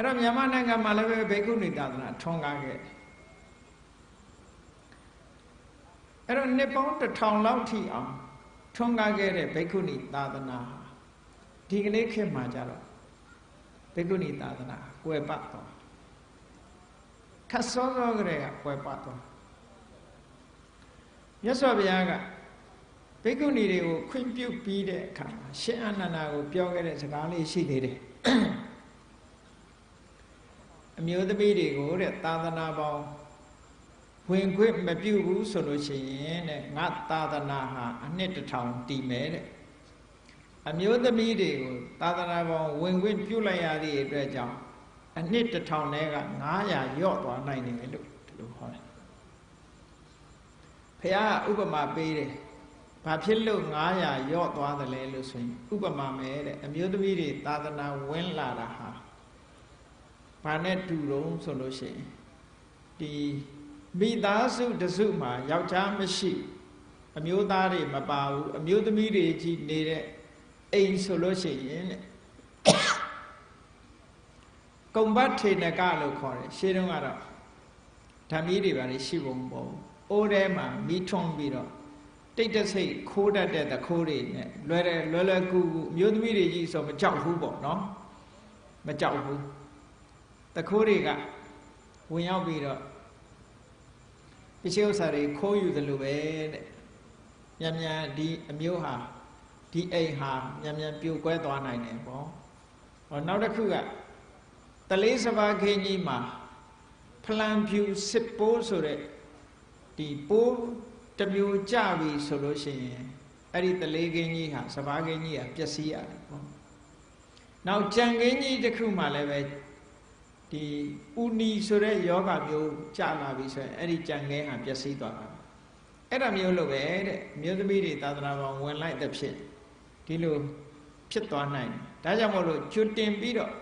အဲ့တော့မြန်မာနိုင်ငံမှာလည်းပဲဘိက္ခုနီသာသနာထွန်းကားခဲ့အဲ့တော့နှစ်ပေါင်းတစ်ထောင်လောက်ထိအောင်ထွန်းကားခဲ့တဲ့ဘိက္ခုနီသာသနာဒီကနေ့ခေတ်မှာကြတော့ဘိက္ခုနီသာသနာကွယ်ပတ်သွားခတ်စောစောကလေးကကွယ်ပတ်သွားမြတ်စွာဘုရားကဘိက္ခုနီတွေကိုခွင့်ပြုပြီးတဲ့အခါမှာရှင်အနန္ဒာကိုပြောခဲ့တဲ့စကားလေးရှိသေးတယ် အမျိုးသမီးတွေကိုတဲ့သာသနာပေါင်းဝင်ခွင့်မပြုဘူးဆိုလို့ရှိရင်တဲ့ငါသာသနာဟာအနှစ်တစ်ထောင်တည်မယ်တဲ့အမျိုးသမီးတွေကိုသာသနာပေါင်းဝင်ခွင့်ပြုလိုက်ရသည့်အတွက်ကြောင့်အနှစ်တစ်ထောင်တည်းက900ရော့သွားနိုင်တယ်လို့ဒီလိုဟောတယ်ဖះဥပမာပေးတယ်ဘာဖြစ်လို့900ရော့သွားတယ်လဲလို့ဆိုရင်ဥပမာမဲတဲ့အမျိုးသမီးတွေသာသနာဝင်လာတာဟာ ဘာနဲ့တူတုံးဆိုလို့ရှိရင်ဒီမိသားစုတစုမှာယောက်ျားမရှိ အမျိုးသားတွေမပါဘူးအမျိုးသမီးတွေကြီးနေတဲ့အိမ်ဆိုလို့ရှိရင်တဲ့ကုံဘတ်ထေနကလို့ခေါ်တယ်ရှေးတုန်းကတော့ဓာမီတွေပါလေရှိပုံပေါ့အိုးထဲမှာမိထွန်းပြီးတော့တိတ်တဆိတ်ခိုးတတ်တဲ့သခိုးတွေနဲ့လွယ်တယ်လွယ်လွယ်ကူကူမျိုးသမီးတွေကြီးဆိုမကြောက်ဘူးပေါ့နော်မကြောက်ဘူးသ ခိုးတွေကဝင်ရောက်ပြီးတော့ပစ္စည်းဥစ္စာတွေခိုးယူတယ်လို့ပဲတဲ့မြန်မြန်ဒီအမျိုးဟာဒီအိမ်ဟာမြန်မြန်ပြိုကွဲသွားနိုင်တယ်ပေါ့ဟောနောက်တစ်ခုကတလေးစပါးခင်းကြီးမှာဖလံဖြူစစ်ပိုးဆိုတဲ့ဒီပိုးတမျိုးကြပြီဆိုလို့ရှိရင်အဲ့ဒီတလေးခင်းကြီးဟာစပါးခင်းကြီးဟာပျက်စီးရတယ်ပေါ့နောက်ကြံခင်းကြီးတစ်ခုမှလည်းပဲ ဒီဥနီဆိုတဲ့ယောဂမျိုးကြာလာပြီဆိုရင်အဲ့ဒီကြံခဲဟာပျက်စီးသွားတာအဲ့ဒါမျိုးလိုပဲတဲ့မြို့သမီးတွေသာသနာပေါင်းဝင်လိုက်တဲ့ဖြစ်ဒီလိုဖြစ်သွားနိုင်တယ်ဒါကြောင့်မို့လို့ကျွတင်ပြီးတော့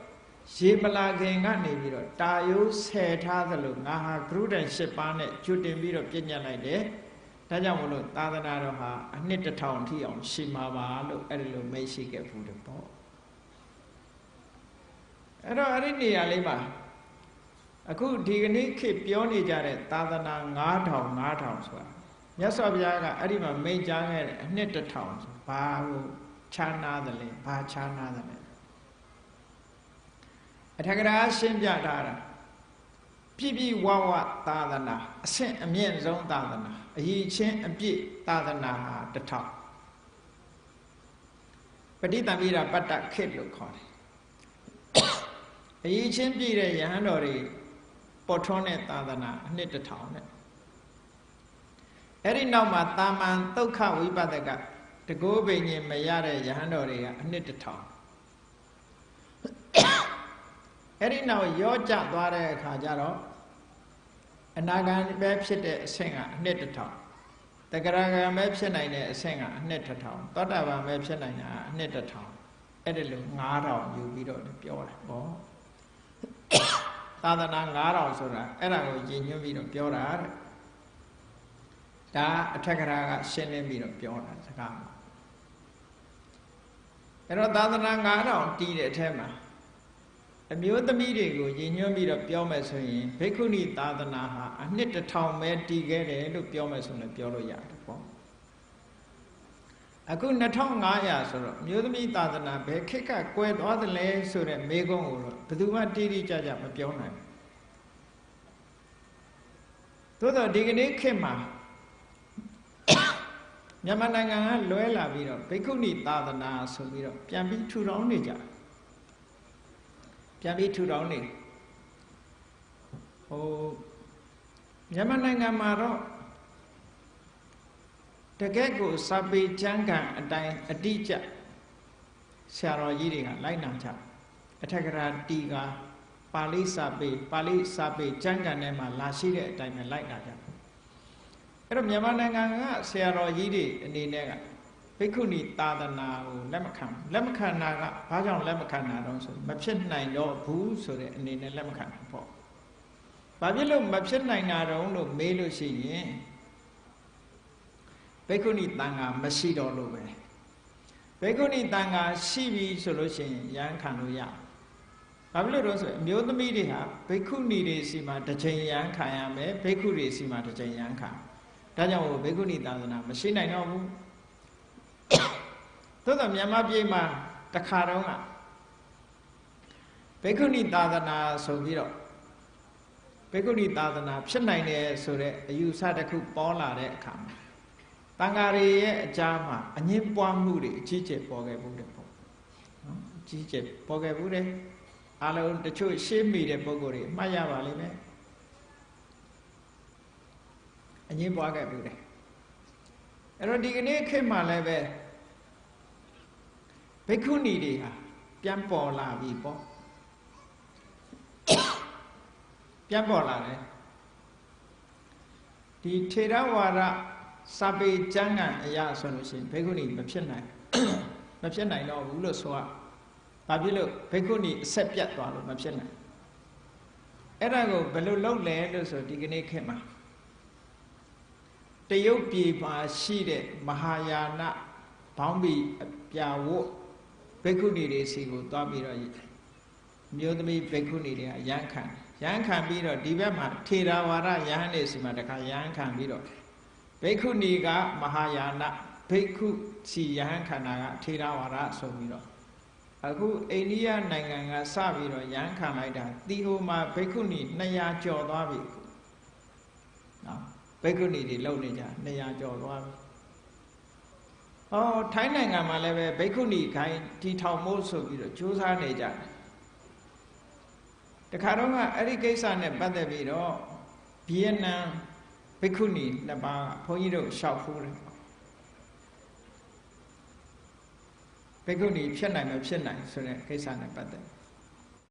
ရေမလာခင်ကနေပြီးတော့တာယိုးဆယ်ထားသလိုငါဟာဂရုတန်၈ပါးနဲ့ကျွတင်ပြီးတော့ပြည့်ညတ်လိုက်တယ်ဒါကြောင့်မို့လို့သာသနာတော်ဟာအနှစ်တစ်ထောင်ထိအောင်ရှိမှာပါလို့အဲ့ဒီလိုမိတ်ရှိခဲ့ဘူးတယ်ပေါ့ အဲ့တော့အဲ့ဒီနေရာလေးမှာအခုဒီကနေ့ခေတ်ပြောနေကြတဲ့သာသနာ9000 9000ဆိုတာမြတ်စွာဘုရားကအဲ့ဒီမှာမိန့်ကြားခဲ့တဲ့အနှစ်တစ်ထောင်ဆိုဘာကိုခြားနာတယ်လဲဘာခြားနာတယ်လဲအထက်ကရာရှင်းပြထားတာပြည့်ပြည့်ဝဝသာသနာအဆင့်အမြင့်ဆုံးသာသနာအရေးချင်းအပြည့်သာသနာဟာတစ်ထောင်ပဋိသမိတာပတ္တခေတ်လို့ခေါ်တယ် အရေးချင်းပြည့်တဲ့ယဟန်တော်တွေပေါ်ထွန်းတဲ့သာသနာအနှစ်တစ်ထောင်နဲ့အဲ့ဒီနောက်မှာတာမန်ဒုက္ခဝိပဿကတကောဘိညာဉ်မရတဲ့ယဟန်တော်တွေကအနှစ်တစ်ထောင်အဲ့ဒီနောက်ရောကြသွားတဲ့အခါကျတော့အနာဂံပဲဖြစ်တဲ့အဆင့်ကအနှစ်တစ်ထောင်တဂရဂံပဲဖြစ်နိုင်တဲ့အဆင့်ကအနှစ်တစ်ထောင်သောတာပန်ပဲဖြစ်နိုင်တာအနှစ်တစ်ထောင်အဲ့ဒီလို9000ယူပြီးတော့ပြောတယ်ဟော သာသနာ9000ဆိုတာအဲ့ဒါကိုရည်ညွှန်းပြီးတော့ပြောတာတဲ့ဒါအထက်ကရာကရှင်းလင်းပြီးတော့ပြောတာစကားမှာအဲ့တော့သာသနာ9000တီးတဲ့အထက်မှာအမျိုးသမီးတွေကိုရည်ညွှန်းပြီးတော့ပြောမယ်ဆိုရင်ဘိက္ခုနီသာသနာဟာအနှစ်တစ်ထောင်ပဲတည်ခဲ့တယ်လို့ပြောမယ်ဆိုရင်ပြောလို့ရတယ်ပေါ့ အခု2500ဆိုတော့မျိုးသမီးသာသနာဘယ်ခေတ်ကကွယ်သွားသလဲဆိုတဲ့မေးခွန်းကိုတော့ဘယ်သူမှတိတိကျကျမပြောနိုင်ဘူးသို့တော့ဒီကနေ့ခေတ်မှာမြန်မာနိုင်ငံကလွဲလာပြီးတော့ဘိက္ခုနီသာသနာဆိုပြီးတော့ပြန်ပြီးထူထောင်နေကြပြန်ပြီးထူထောင်နေဟိုမြန်မာနိုင်ငံမှာတော့ တကယ့်ကိုစာပေကျမ်းဂန်အတိုင်းအတိအကျဆရာတော်ကြီးတွေကလိုက်နာကြအထက်ကရာတီကပါဠိစာပေပါဠိစာပေကျမ်းဂန်ထဲမှာလာရှိတဲ့အတိုင်းပဲလိုက်နာကြအဲ့တော့မြန်မာနိုင်ငံကဆရာတော်ကြီးတွေအနေနဲ့ကဘိက္ခုနီသာသနာကိုလက်မခံလက်မခံတာကဘာကြောင့်လက်မခံတာတော့ဆိုမဖြစ်နိုင်တော့ဘူးဆိုတဲ့အနေနဲ့လက်မခံတာပေါ့ဘာဖြစ်လို့မဖြစ်နိုင်တာတော့လို့မေးလို့ရှိရင် ဘိက္ခုနီတန်ခါမရှိတော့လို့ပဲဘိက္ခုနီတန်ခါရှိပြီဆိုလို့ရှိရင်ရန်ခံလို့ရဘာဖြစ်လို့လဲဆိုရင်အမျိုးသမီးတွေဟာဘိက္ခုနီတွေစီမှာတစ်ချိန်ရန်ခံရမယ်ဘိက္ခုတွေစီမှာတစ်ချိန်ရန်ခံဒါကြောင့်ဘိက္ခုနီသာသနာမရှိနိုင်တော့ဘူးသို့တော့မြန်မာပြည်မှာတခါတော့ကဘိက္ခုနီသာသနာဆိုပြီးတော့ဘိက္ခုနီသာသနာဖြစ်နိုင်တယ်ဆိုတဲ့အယူဆတစ်ခုပေါ်လာတဲ့အခါမှာ တန်ဃာတွေရဲ့အကြားမှာအငင်းပွားမှုတွေအကြီးကျယ်ပေါ်ခဲ့ဘူးတဲ့ပေါ့နော်အကြီးကျယ်ပေါ်ခဲ့ဘူးတဲ့အားလုံးတချို့ရှေ့မိတဲ့ပုံကိုယ်တွေအမှတ်ရပါလိမ့်မယ်အငင်းပွားခဲ့ဘူးတဲ့အဲ့တော့ဒီကနေ့ခေတ်မှာလည်းပဲဘိက္ခုနီတွေဟာပြန်ပေါ်လာပြီပေါ့ပြန်ပေါ်လာတယ်ဒီထေရဝါဒ စာပေကျမ်းဂန်အရာဆိုလို့ရှိရင်ဘိက္ခုနီမဖြစ်နိုင်မဖြစ်နိုင်တော့ဘူးလို့ဆိုရဘာဖြစ်လို့ဘိက္ခုနီအဆက်ပြတ်သွားလို့မဖြစ်နိုင်အဲ့ဒါကိုဘယ်လိုလုပ်လဲလို့ဆိုဒီကနေ့ခေတ်မှာတရုတ်ပြည်မှာရှိတဲ့မဟာယာနဘောင်းဘီအပြာဝတ်ဘိက္ခုနီတွေစီကိုသွားပြီးတော့မြို့သမီးဘိက္ခုနီတွေကရန်ခံရန်ခံပြီးတော့ဒီဘက်မှာထေရဝါဒယဟန်နေစီမှာတခါရန်ခံပြီးတော့ ဘိက္ခုနီကမဟာယာနဘိက္ခုစီယဟန်ခန္ဓာကထေရဝါဒဆိုပြီးတော့အခုအိန္ဒိယနိုင်ငံကစပြီးတော့ရန်ခံလိုက်တာတီဟိုမှာဘိက္ခုနီ200ကျော်သွားပြီနော်ဘိက္ခုနီတွေလုံနေကြ200ကျော်သွားပြီဟောထိုင်းနိုင်ငံမှာလည်းပဲဘိက္ခုနီခိုင်းတီထောင်မို့ဆိုပြီးတော့ကြိုးစားနေကြတယ်တခါတော့ကအဲ့ဒီကိစ္စနဲ့ပတ်သက်ပြီးတော့ဗီယက်နမ် ဘိက္ခုနီနှစ်ပါးဘုန်းကြီးတို့ရှောက်ဖိုးတယ်ဘိက္ခုနီဖြစ်နိုင်မဖြစ်နိုင်ဆိုတဲ့ကိစ္စနဲ့ပတ်သက်